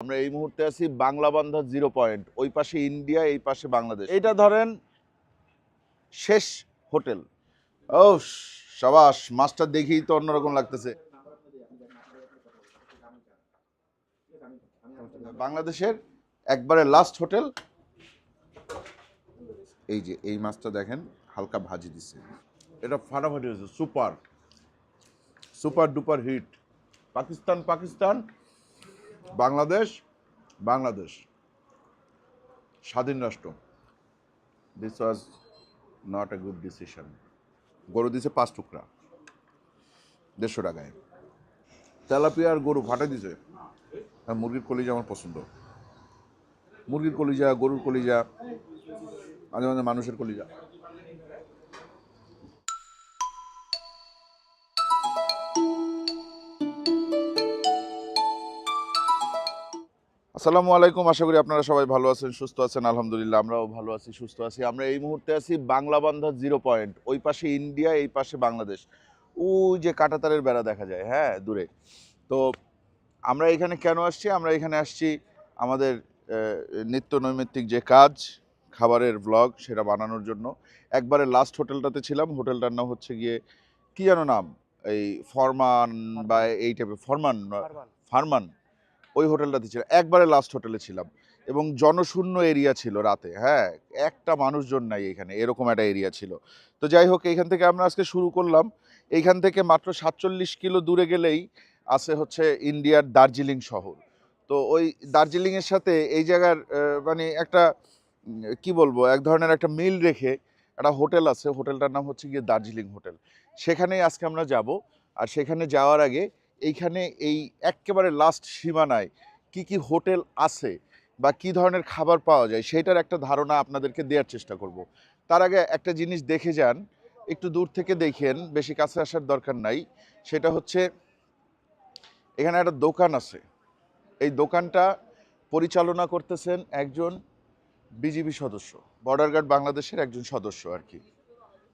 আমরা এই মুহূর্তে আছি বাংলা বান্ধা জিরো পয়েন্ট ওই পাশে ইন্ডিয়া এই পাশে বাংলাদেশ। এটা ধরেন শেষ হোটেল। ও সাবাস মাছটা দেখেই তো অন্যরকম লাগতেছে। বাংলাদেশের একবারে লাস্ট হোটেল এই যে এই মাছটা দেখেন হালকা ভাজি দিছে এটা ফাটাফাটি হয়েছে super. Super duper hit. Pakistan Pakistan. Bangladesh Bangladesh, স্বাধীন রাষ্ট্র। This was not a good decision গরু দিছে পাঁচ টুকরা, দেড়শো টাকায়। তেলাপিয়া আর গরু ফাটে দিছে। আর মুরগির কলিজা আমার পছন্দ। মুরগির কলিজা, গরুর কলিজা, মাঝে মাঝে মানুষের কলিজা। আসসালামু আলাইকুম। আশা করি আপনারা সবাই ভালো আছেন সুস্থ আছেন। আলহামদুলিল্লাহ আমরাও ভালো আছি সুস্থ আছি। আমরা এই মুহূর্তে আছি বাংলা বান্ধা জিরো পয়েন্ট ওই পাশে ইন্ডিয়া এই পাশে বাংলাদেশ। ওই যে কাটাতারের বেড়া দেখা যায় হ্যাঁ দূরে। তো আমরা এখানে কেন আসছি? আমরা এখানে আসছি আমাদের নিত্য নৈমিত্তিক যে কাজ খাবারের ব্লগ সেটা বানানোর জন্য। একবারে লাস্ট হোটেলটাতে ছিলাম হোটেলটার নাম হচ্ছে গিয়ে কি যেন নাম? এই ফরমান বা এই টাইপের ফরমান। ফারমান। ওই হোটেলটাতে ছিলাম একবারে লাস্ট হোটেলে ছিলাম। এবং জনশূন্য এরিয়া ছিল রাতে। হ্যাঁ একটা মানুষজন নাই এখানে। এরকম একটা এরিয়া ছিল। তো যাই হোক, এইখান থেকে আমরা আজকে শুরু করলাম। এইখান থেকে মাত্র সাতচল্লিশ কিলো দূরে গেলেই আছে হচ্ছে ইন্ডিয়ার দার্জিলিং শহর। তো ওই দার্জিলিংয়ের সাথে এই জায়গার মানে একটা কি বলব, এক ধরনের একটা মিল রেখে একটা হোটেল আছে। হোটেলটার নাম হচ্ছে গিয়ে দার্জিলিং হোটেল। সেখানেই আজকে আমরা যাব। আর সেখানে যাওয়ার আগে এইখানে এই একেবারে লাস্ট সীমানায় কি কি হোটেল আছে বা কি ধরনের খাবার পাওয়া যায় সেটার একটা ধারণা আপনাদেরকে দেওয়ার চেষ্টা করব। তার আগে একটা জিনিস দেখে যান, একটু দূর থেকে দেখেন, বেশি কাছে আসার দরকার নাই। সেটা হচ্ছে, এখানে একটা দোকান আছে। এই দোকানটা পরিচালনা করতেছেন একজন বিজিবি সদস্য বর্ডার গার্ড বাংলাদেশের একজন সদস্য আর কি।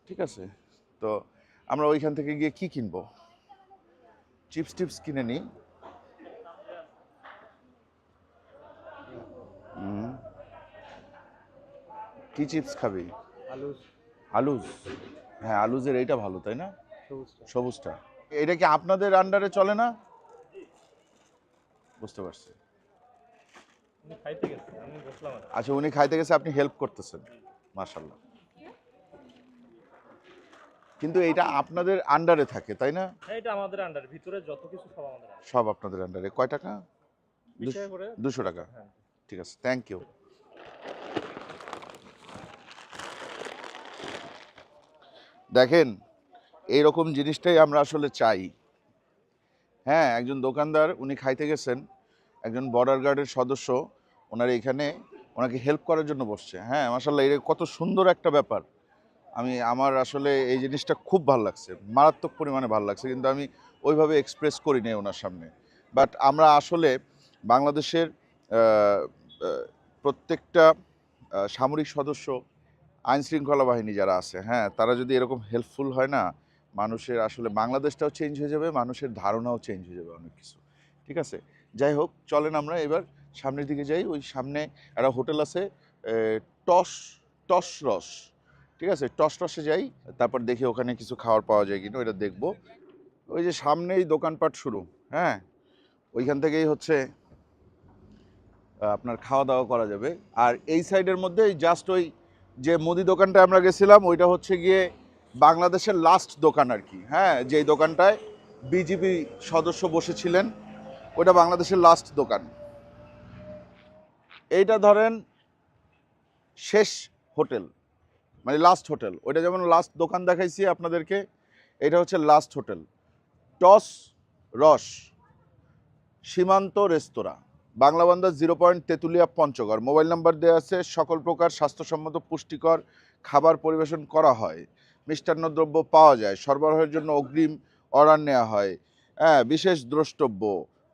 ঠিক আছে? তো আমরা ওইখান থেকে গিয়ে কি কিনবো? চিপস টিপস কিনে নিই। কি চিপস খাবি? আলু আলুজ হ্যাঁ আলুজের এইটা ভালো তাই না? সবুজটা। এটা কি আপনাদের আন্ডারে চলে না? বুঝতে পারছি। আচ্ছা উনি খাইতে গেছে আপনি হেল্প করতেছেন। মাশাল্লাহ কিন্তু এটা আপনাদের আন্ডারে থাকে তাই না? হ্যাঁ এটা আমাদের আন্ডার ভিতরে যত কিছু সব আমাদের সব আপনাদের আন্ডারে কয় টাকা? দুশো টাকা। হ্যাঁ। ঠিক আছে থ্যাংক ইউ দেখেন এইরকম জিনিসটাই আমরা আসলে চাই। হ্যাঁ একজন দোকানদার উনি খাইতে গেছেন একজন বর্ডার গার্ডের সদস্য ওনার এখানে ওনাকে হেল্প করার জন্য বসছে। হ্যাঁ মাসাল্লাহ এটা কত সুন্দর একটা ব্যাপার। আমি, আমার আসলে এই জিনিসটা খুব ভালো লাগছে। মারাত্মক পরিমাণে ভালো লাগছে, কিন্তু আমি ওইভাবে এক্সপ্রেস করি নি ওনার সামনে। বাট আমরা আসলে বাংলাদেশের প্রত্যেকটা সামরিক সদস্য আইন শৃঙ্খলা বাহিনী যারা আছে হ্যাঁ তারা যদি এরকম হেল্পফুল হয় না, মানুষের আসলে বাংলাদেশটাও চেঞ্জ হয়ে যাবে, মানুষের ধারণাও চেঞ্জ হয়ে যাবে অনেক কিছু। ঠিক আছে? যাই হোক, চলেন আমরা এবার সামনের দিকে যাই। ওই সামনে একটা হোটেল আছে টস টস রস। ঠিক আছে? টস টসে যাই, তারপর দেখি ওখানে কিছু খাবার পাওয়া যায় কিনা, ওইটা দেখব। ওই যে সামনেই দোকানপাট শুরু হ্যাঁ? ওইখান থেকেই হচ্ছে আপনার খাওয়া দাওয়া করা যাবে। আর এই সাইডের মধ্যে জাস্ট ওই যে মুদি দোকানটা আমরা গেছিলাম, ওইটা হচ্ছে গিয়ে বাংলাদেশের লাস্ট দোকান আর কি হ্যাঁ? যেই দোকানটায় বিজিবি সদস্য বসেছিলেন, ওইটা বাংলাদেশের লাস্ট দোকান। এইটা ধরেন শেষ হোটেল। মানে লাস্ট হোটেল ওইটা যেমন লাস্ট দোকান দেখাইছি আপনাদেরকে, এটা হচ্ছে লাস্ট হোটেল টস রস, Simanta restaurant, Banglabandha zero point Tetulia Panchagarh. Mobile number দেওয়া আছে, সকল প্রকার স্বাস্থ্যসম্মত পুষ্টিকর খাবার পরিবেশন করা হয়। মিষ্টান্ন দ্রব্য পাওয়া যায়, সরবরাহের জন্য অগ্রিম অর্ডার নেওয়া হয়। হ্যাঁ বিশেষ দ্রষ্টব্য,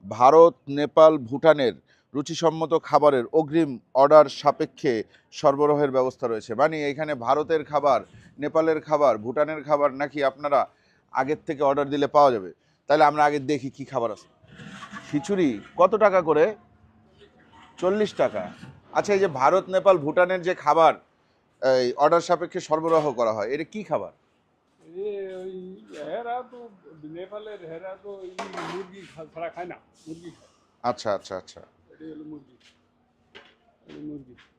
ভারত, নেপাল, ভুটানের রুচিসম্মত খাবারের অগ্রিম অর্ডার সাপেক্ষে সরবরাহের ব্যবস্থা রয়েছে। মানে এখানে ভারতের খাবার নেপালের খাবার ভুটানের খাবার নাকি আপনারা আগের থেকে অর্ডার দিলে পাওয়া যাবে? তাহলে আমরা আগে দেখি কি খাবার আছে। খিচুড়ি কত টাকা করে? চল্লিশ টাকা। আচ্ছা এই যে ভারত নেপাল ভুটানের যে খাবার এই অর্ডার সাপেক্ষে সরবরাহ করা হয় এটা কি খাবার? আচ্ছা আচ্ছা আচ্ছা।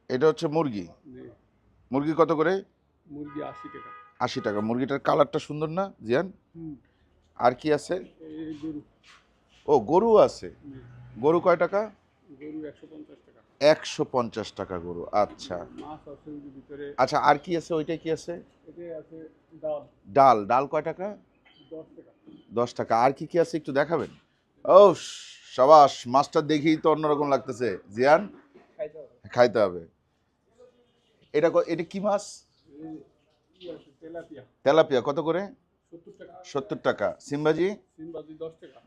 এটা হচ্ছে মুরগি? মুরগি কত করে? মুরগি আশি টাকা। আশি টাকা। মুরগিটার কালারটা সুন্দর না জিয়ান? আর কি আছে? ও গরু আছে। গরু কয় টাকা? একশো পঞ্চাশ টাকা। গরু আচ্ছা। আচ্ছা আর কি আছে? ওইটা কি আছে? ডাল। ডাল। কয় টাকা? দশ টাকা। আর কি কি আছে একটু দেখাবেন? ও সবাস মাছটা দেখেই তো অন্যরকম লাগতেছে। জিয়ান খাইতে হবে। এটা এটা কি মাছ? তেলাপিয়া। কত করে? সত্তর টাকা। সিমবাজি?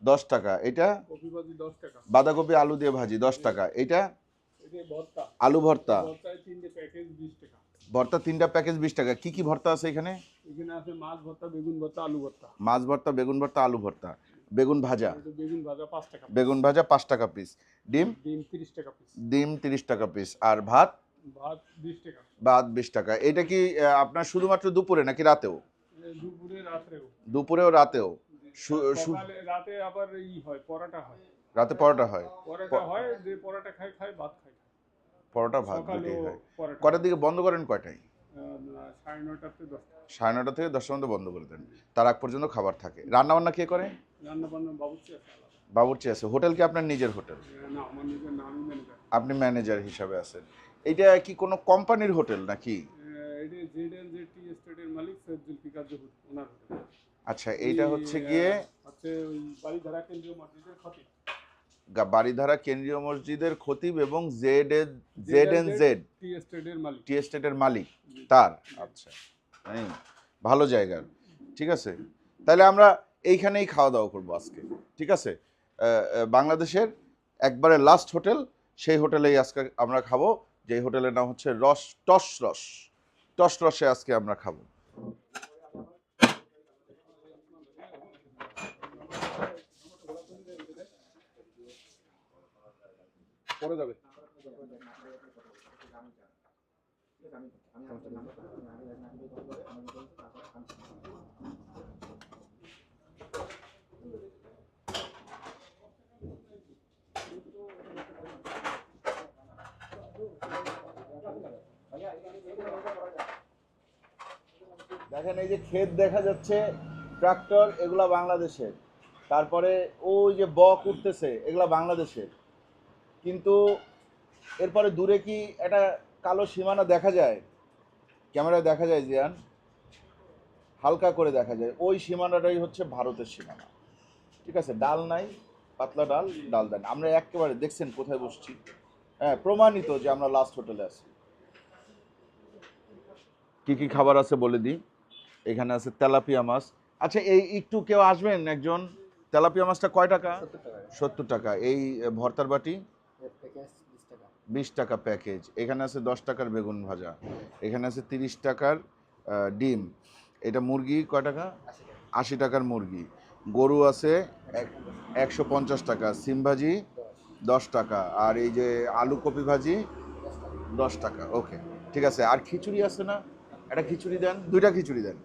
দশ টাকা। এটা? বাঁধাকপি আলু দিয়ে ভাজি দশ টাকা। এটা? ভর্তা। আলু ভর্তা। ভর্তা তিনটা প্যাকেজ বিশ টাকা। কি কি ভর্তা আছে এখানে? মাছ ভর্তা বেগুন ভর্তা আলু ভর্তা। মাছ ভর্তা বেগুন ভর্তা আলু ভর্তা। বেগুন ভাজা। বেগুন ভাজা পাঁচ টাকা বেগুন ভাজা পাঁচ টাকা পিস ডিম? ডিম তিরিশ টাকা পিস ডিম তিরিশ টাকা পিস আর ভাত? ভাত বিশ টাকা। ভাত বিশ টাকা। এটা কি আপনার শুধুমাত্র দুপুরে নাকি রাতেও? দুপুরে রাত্রেও। দুপুরেও রাতেও? সকালে রাতে আবার ই হয় পরোটা হয়। রাতে পরোটা হয়? পরোটা হয় যে পরোটা খায় খায় ভাত খায়। পরোটা ভাত দুটোই হয়। কটার দিকে বন্ধ করেন? কয়টায়? সাড়ে দশটা। নটা থেকে দশটার মধ্যে বন্ধ করে দেন। তার আগ পর্যন্ত খাবার থাকে। রান্না বান্না কে করে? বাবুর্চি আছে হোটেল কি আপনার নিজের হোটেল? আপনি ম্যানেজার হিসাবে আছেন। এটা কি কোনো কোম্পানির হোটেল নাকি? আচ্ছা এইটা হচ্ছে গিয়ে হচ্ছে ওই বাড়িধারা কেন্দ্রীয় মসজিদের ক্ষতি গা- বাড়িধারা কেন্দ্রীয় মসজিদের খতিব এবং Z Z N Z. Tea এস্টেটের মালিক। তার। আচ্ছা ভালো জায়গার ঠিক আছে? তাহলে আমরা এইখানেই খাওয়া দাওয়া করব আজকে। ঠিক আছে? বাংলাদেশের একবারে লাস্ট হোটেল সেই হোটেলেই আজকে আমরা খাব যেই হোটেলের নাম হচ্ছে রস টস রস। টস রসে আজকে আমরা খাব। পরে যাবে। দেখেন, এই যে ক্ষেত দেখা যাচ্ছে ট্রাক্টর এগুলা বাংলাদেশের। তারপরে ওই যে বক উঠতেছে, এগুলা বাংলাদেশের। কিন্তু এরপরে দূরে কি একটা কালো সীমানা দেখা যায়? ক্যামেরায় দেখা যায় জিয়ান। হালকা করে দেখা যায়। ওই সীমানাটাই হচ্ছে ভারতের সীমানা। ঠিক আছে? ডাল নাই পাতলা ডাল ডাল দেন। আমরা একেবারে দেখছেন কোথায় বসছি? হ্যাঁ প্রমাণিত যে আমরা লাস্ট হোটেলে আছি। কি কি খাবার আছে বলে দিই? এখানে আছে তেলাপিয়া মাছ। আচ্ছা এই একটু কেউ আসবেন একজন? তেলাপিয়া মাছটা কয় টাকা। সত্তর টাকা। এই ভর্তার বাটি? বিশ টাকা প্যাকেজ। এখানে আছে দশ টাকার বেগুন ভাজা। এখানে আছে তিরিশ টাকার ডিম। এটা মুরগি কয় টাকা? আশি টাকার মুরগি। গরু আছে এক- একশো পঞ্চাশ টাকা। সিম ভাজি দশ টাকা। আর এই যে আলু কপি ভাজি দশ টাকা। ওকে, ঠিক আছে। আর খিচুড়ি আছে না? একটা খিচুড়ি দেন। দুইটা খিচুড়ি দেন।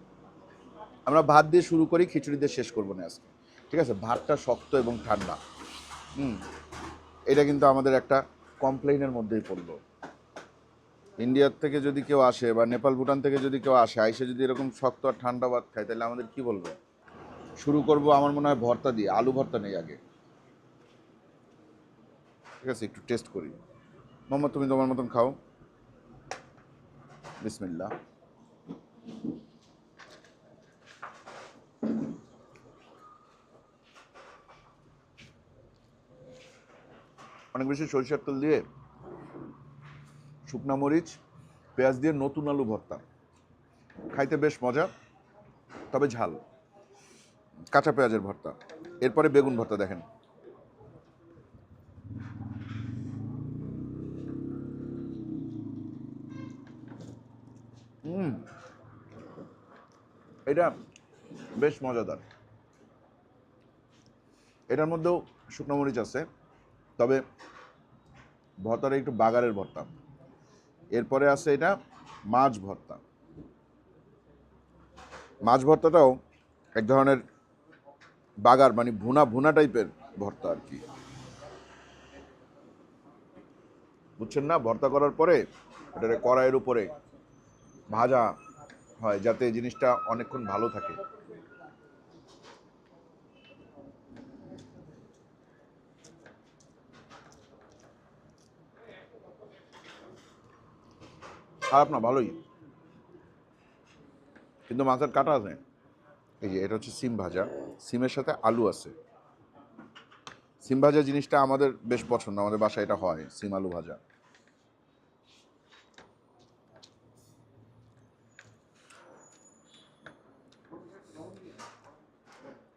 আমরা ভাত দিয়ে শুরু করি, খিচুড়ি দিয়ে শেষ করব না আজকে। ঠিক আছে? ভাতটা শক্ত এবং ঠান্ডা। হুম। এটা কিন্তু আমাদের একটা কমপ্লেইনের মধ্যেই পড়ল। ইন্ডিয়ার থেকে যদি কেউ আসে বা নেপাল, ভুটান থেকে যদি কেউ আসে, আইসে যদি এরকম শক্ত আর ঠান্ডা ভাত খায়, তাহলে আমাদের কি বলব? শুরু করব আমার মনে হয় ভর্তা দিয়ে, আলু ভর্তা নেই আগে। ঠিক আছে, একটু টেস্ট করি। মোহাম্মদ, তুমি তোমার মতন খাও। বিসমিল্লা অনেক বেশি সরিষার তেল দিয়ে শুকনা মরিচ, পেঁয়াজ দিয়ে নতুন আলু ভর্তা। খাইতে বেশ মজা, তবে ঝাল। কাঁচা পেঁয়াজের ভর্তা। এরপরে বেগুন ভর্তা দেখেন। এটা বেশ মজাদার। এটার মধ্যেও শুকনো মরিচ আছে, তবে ভর্তাটা একটু বাগারের ভর্তা। এরপরে আছে এটা মাছ ভর্তা। মাছ ভর্তাটাও এক ধরনের বাগার মানে ভুনা ভুনা টাইপের ভর্তা আর কি। বুঝছেন না? ভর্তা করার পরে এটারে কড়াইয়ের উপরে ভাজা হয় যাতে জিনিসটা অনেকক্ষণ ভালো থাকে। খারাপ না, ভালোই। কিন্তু মাছের কাটা আছে। এই যে, এটা হচ্ছে সিম ভাজা। সিমের সাথে আলু আছে। সিম ভাজা জিনিসটা আমাদের বেশ পছন্দ, আমাদের বাসায় এটা হয়, সিম আলু ভাজা।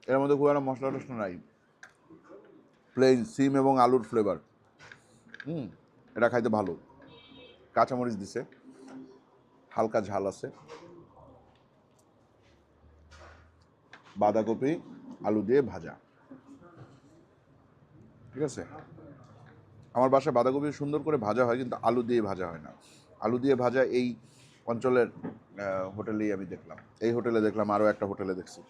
এর মধ্যে খুব একটা মশলা টশলা নাই। প্লেন সিম এবং আলুর ফ্লেভার হুম, এটা খাইতে ভালো। কাঁচামরিচ দিছে। হালকা ঝাল আছে। বাঁধাকপি, আলু দিয়ে ভাজা। ঠিক আছে? আমার বাসায় বাঁধাকপি সুন্দর করে ভাজা হয়, কিন্তু আলু দিয়ে ভাজা হয় না। আলু দিয়ে ভাজা এই অঞ্চলের হোটেলেই আমি দেখলাম। এই হোটেলে দেখলাম, আরও একটা হোটেলে দেখছি।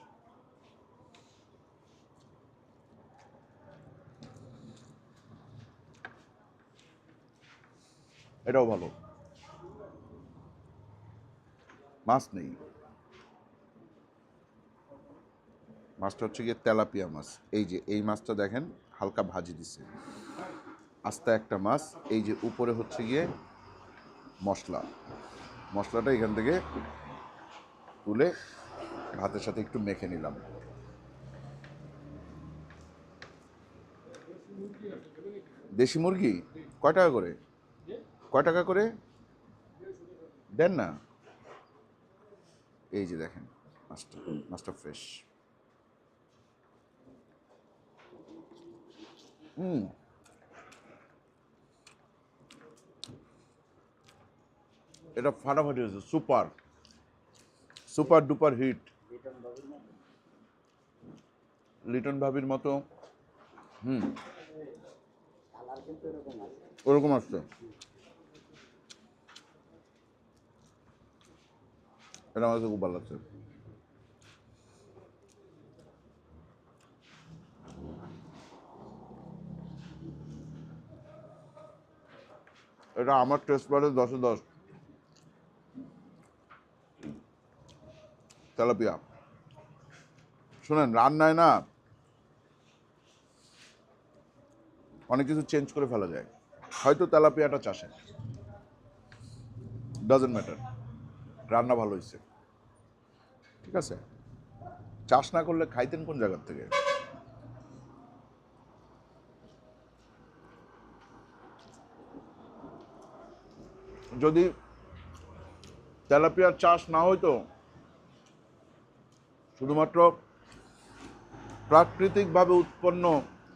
এটাও ভালো। মাছ নেই। মাছটা হচ্ছে গিয়ে তেলাপিয়া মাছ। এই যে, এই মাছটা দেখেন, হালকা ভাজি দিছে। আস্তে একটা মাছ, এই যে উপরে হচ্ছে গিয়ে মশলা। মশলাটা এখান থেকে তুলে ভাতের সাথে একটু মেখে নিলাম। দেশি মুরগি? কয় টাকা করে? কয় টাকা করে? দেন না। এই যে দেখেন মাছটা মাছটা ফ্রেশ হুম। এটা ফাটাফাটি হয়েছে super super duper hit Liton ভাবির মতো হুম। ওরকম আসছে। এটা আমার খুব ভালো লাগছে। এটা আমার টেস্ট বারে দশে দশ। তেলাপিয়া। শুনেন, রান্নায় না অনেক কিছু চেঞ্জ করে ফেলা যায়। হয়তো তেলাপিয়াটা চাষে। ডাজেন্ট ম্যাটার রান্না ভালো হয়েছে। ঠিক আছে? চাষ না করলে খাইতেন কোন জায়গার থেকে? যদি তেলাপিয়ার চাষ না হইতো, শুধুমাত্র প্রাকৃতিকভাবে উৎপন্ন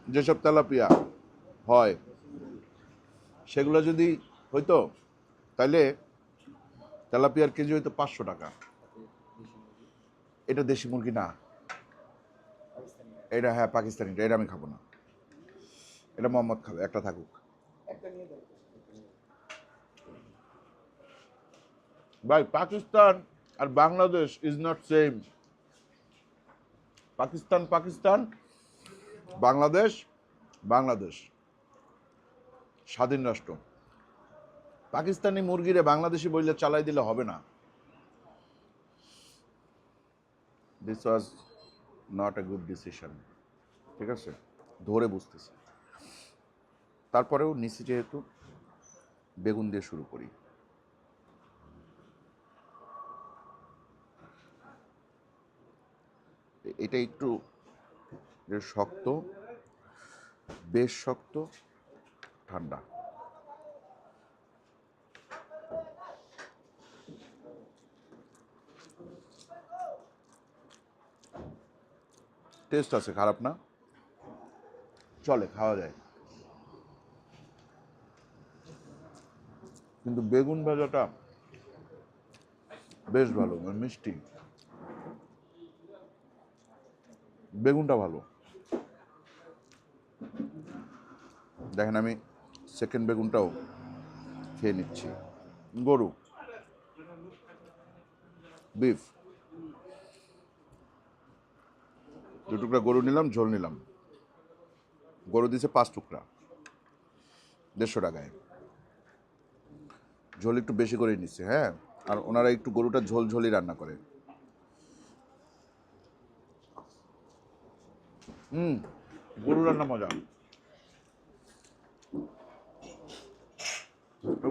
যেসব তেলাপিয়া হয়, সেগুলো যদি হইতো তাহলে তেলাপিয়ার কেজি হইতো পাঁচশো টাকা। এটা দেশি মুরগি না। এটা হ্যাঁ পাকিস্তানিটা এটা আমি খাব না। এটা মোহাম্মদ খাবে, একটা থাকুক। ভাই, পাকিস্তান আর Bangladesh is not same Pakistan Pakistan, Bangladesh Bangladesh. স্বাধীন রাষ্ট্র। পাকিস্তানি মুরগিরে বাংলাদেশি বইলে চালাই দিলে হবে না। This was not a good decision ঠিক আছে? ধরে বুঝতেছি। তারপরেও নিচে যেহেতু বেগুন দিয়ে শুরু করি। এটা একটু শক্ত, বেশ শক্ত, ঠান্ডা। টেস্ট আছে, খারাপ না। চলে, খাওয়া যায়। কিন্তু বেগুন ভাজাটা বেশ ভালো মানে মিষ্টি। বেগুনটা ভালো। দেখেন আমি সেকেন্ড বেগুনটাও খেয়ে নিচ্ছি। গরু। বিফ। টুকরা গরু নিলাম, ঝোল নিলাম। গরু দিছে পাঁচ টুকরা, দেড়শো টাকায়। ঝোল একটু বেশি করে নিচ্ছে হ্যাঁ? আর ওনারা একটু গরুটা ঝোল ঝোলই রান্না করে। হুম, গরু রান্না মজা।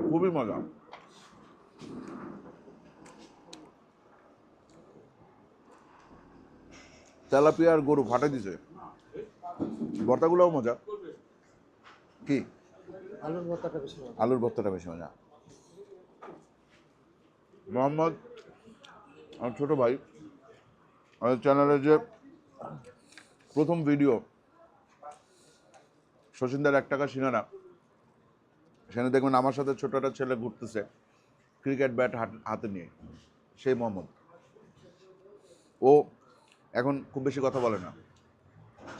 খুবই মজা। তেলাপিয়া আর গরু ফাটে দিছে। ভর্তাগুলোও মজা। কি? আলুর ভর্তাটা বেশি আলুর ভর্তাটা বেশি মজা। মোহাম্মদ আমার ছোট ভাই আমাদের চ্যানেলে যে প্রথম ভিডিও শচীনদার এক টাকা সিনারা সেখানে দেখবেন আমার সাথে ছোট একটা ছেলে ঘুরতেছে ক্রিকেট ব্যাট হাতে নিয়ে সেই মোহাম্মদ। ও এখন খুব বেশি কথা বলে না।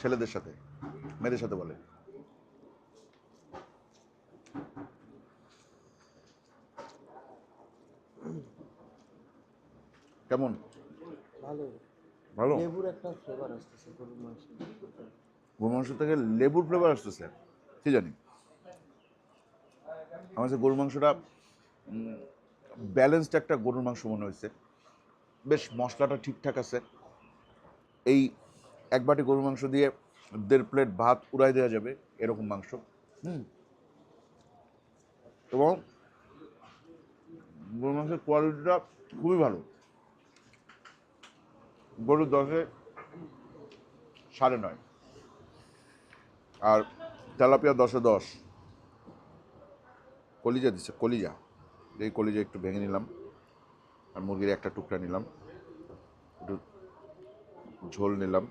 ছেলেদের সাথে মেয়েদের সাথে বলে। কেমন? ভালো। ভালো? লেবুর একটা ফ্লেভার আসতেছে গরুর মাংস গরুর মাংস থেকে লেবুর ফ্লেভার আসতেছে কি জানি। আমার কাছে গরুর মাংসটা ব্যালেন্সড একটা গরুর মাংস মনে হয়েছে। বেশ মশলাটা ঠিকঠাক আছে। এই এক বাটি গরুর মাংস দিয়ে দেড় প্লেট ভাত উড়াই দেওয়া যাবে এরকম মাংস। হুম। এবং গরুর মাংসের কোয়ালিটিটা খুবই ভালো। গরুর দশে সাড়ে নয়। আর তেলাপিয়া দশে দশ। কলিজা দিচ্ছে কলিজা। এই কলিজা একটু ভেঙে নিলাম। আর মুরগির একটা টুকরা নিলাম। ঝোল নিলাম।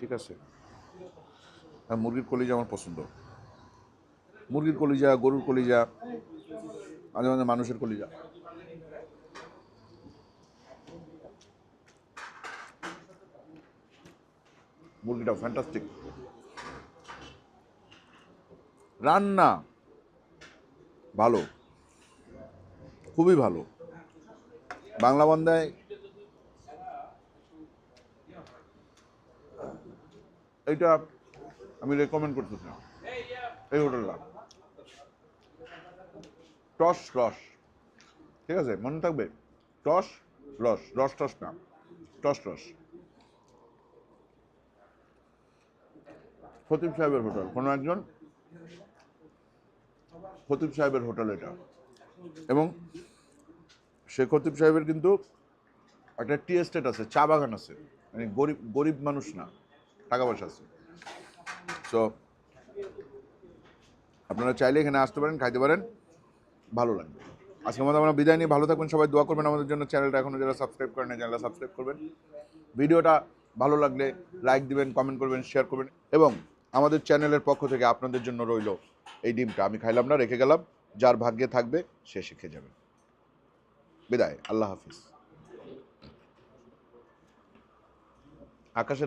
ঠিক আছে? আর মুরগির কলিজা আমার পছন্দ। মুরগির কলিজা, গরুর কলিজা, মাঝে মাঝে মানুষের কলিজা। মুরগিটা ফ্যান্টাস্টিক রান্না ভালো। খুবই ভালো। বাংলা বান্ধায় এটা আমি রেকমেন্ড করতেছি এই হোটেলটা। টস, রস। ঠিক আছে, মনে থাকবে? টস, রস। রস, টস না। টস, রস। খতিব সাহেবের হোটেল। কোনো একজন? খতিব সাহেবের হোটেল এটা। এবং সে খতিব সাহেবের কিন্তু একটা টি এস্টেট আছে, চা বাগান আছে। মানে গরিব গরিব মানুষ না। টাকা পয়সা আছে। সো আপনারা চাইলে এখানে আসতে পারেন, খাইতে পারেন, ভালো লাগবে। আজকের মতো আমরা বিদায় নিয়ে ভালো থাকবেন, সবাই দোয়া করবেন আমাদের জন্য, চ্যানেলটা এখনও যারা সাবস্ক্রাইব করেন চ্যানেলটা সাবস্ক্রাইব করবেন। ভিডিওটা ভালো লাগলে লাইক দিবেন কমেন্ট করবেন শেয়ার করবেন এবং আমাদের চ্যানেলের পক্ষ থেকে আপনাদের জন্য রইল এই ডিমটা। আমি খাইলাম না, রেখে গেলাম, যার ভাগ্যে থাকবে, সে শিখে যাবে। বিদায়, আল্লাহ হাফিজ। আকাশের